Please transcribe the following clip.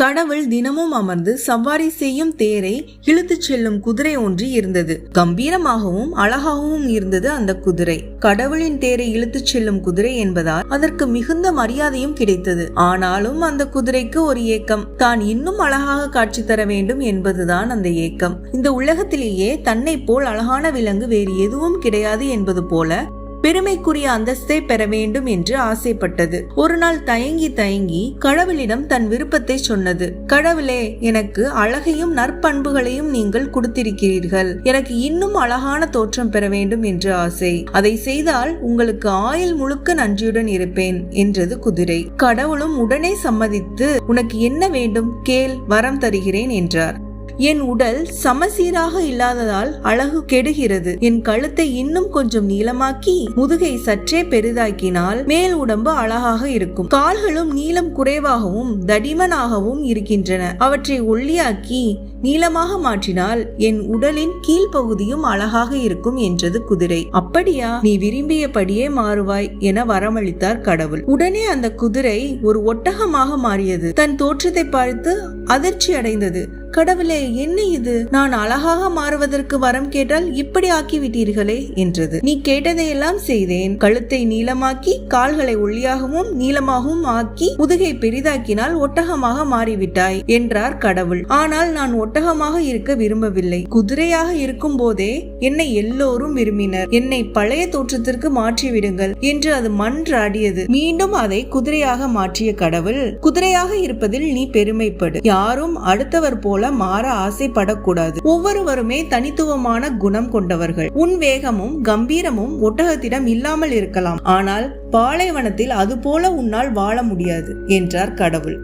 கடவுள் தினமும் அமர்ந்து சவாரி செய்யும் தேரை இழுத்துச் செல்லும் குதிரை ஒன்று இருந்தது. கம்பீரமாகவும் அழகாகவும் இருந்தது அந்த குதிரை. கடவுளின் தேரை இழுத்துச் செல்லும் குதிரை என்பதால் அதற்கு மிகுந்த மரியாதையும் கிடைத்தது. ஆனாலும் அந்த குதிரைக்கு ஒரு ஏக்கம். தான் இன்னும் அழகாக காட்சி தர வேண்டும் என்பதுதான் அந்த ஏக்கம். இந்த உலகத்திலேயே தன்னை போல் அழகான விலங்கு வேறு எதுவும் கிடையாது என்பது போல பெருமைக்குரிய அந்தஸ்தை பெற வேண்டும் என்று ஆசைப்பட்டது. ஒரு நாள் தயங்கி தயங்கி கடவுளிடம் தன் விருப்பத்தை சொன்னது. கடவுளே எனக்கு அழகையும் நற்பண்புகளையும் நீங்கள் கொடுத்திருக்கிறீர்கள். எனக்கு இன்னும் அழகான தோற்றம் பெற வேண்டும் என்று ஆசை. அதை செய்தால் உங்களுக்கு ஆயுள் முழுக்க நன்றியுடன் இருப்பேன் என்றது குதிரை. கடவுளும் உடனே சம்மதித்து உனக்கு என்ன வேண்டும்? கேள் வரம் தருகிறேன் என்றார். என் உடல் சமசீராக இல்லாததால் அழகு கெடுகிறது. என் கழுத்தை இன்னும் கொஞ்சம் நீளமாக்கி முதுகை சற்றே பெரிதாக்கினால் மேல் உடம்பு அழகாக இருக்கும். கால்களும் நீளம் குறைவாகவும் தடிமனாகவும் இருக்கின்றன. அவற்றை ஒல்லியாக்கி நீளமாக மாற்றினால் என் உடலின் கீழ்ப்பகுதியும் அழகாக இருக்கும் என்றது குதிரை. அப்படியா? நீ விரும்பியபடியே மாறுவாய் என வரமளித்தார் கடவுள். உடனே அந்த குதிரை ஒரு ஒட்டகமாக மாறியது. தன் தோற்றத்தை பார்த்து அதிர்ச்சி அடைந்தது. கடவுளே என்ன இது? நான் அழகாக மாறுவதற்கு வரம் கேட்டால் இப்படி ஆக்கி விட்டீர்களே என்றது. நீ கேட்டதையெல்லாம் செய்தேன். கழுத்தை நீளமாக்கி கால்களை ஒல்லியாகவும் நீளமாகவும் ஆக்கி முதுகை பெரிதாக்கினால் ஒட்டகமாக மாறிவிட்டாய் என்றார் கடவுள். ஆனால் நான் ஒட்டகமாக இருக்க விரும்பவில்லை. குதிரையாக இருக்கும் போதே என்னை எல்லோரும் விரும்பினர். என்னை பழைய தோற்றத்திற்கு மாற்றிவிடுங்கள் என்று அது மன்றாடியது. மீண்டும் அதை குதிரையாக மாற்றிய கடவுள் குதிரையாக இருப்பதில் நீ பெருமைப்படு. யாரும் அடுத்தவர் போல மாற ஆசைப்படக்கூடாது. ஒவ்வொருவருமே தனித்துவமான குணம் கொண்டவர்கள். உன் வேகமும் கம்பீரமும் ஒட்டகத்திடம் இல்லாமல் இருக்கலாம். ஆனால் பாலைவனத்தில் அதுபோல உன்னால் வாழ முடியாது என்றார் கடவுள்.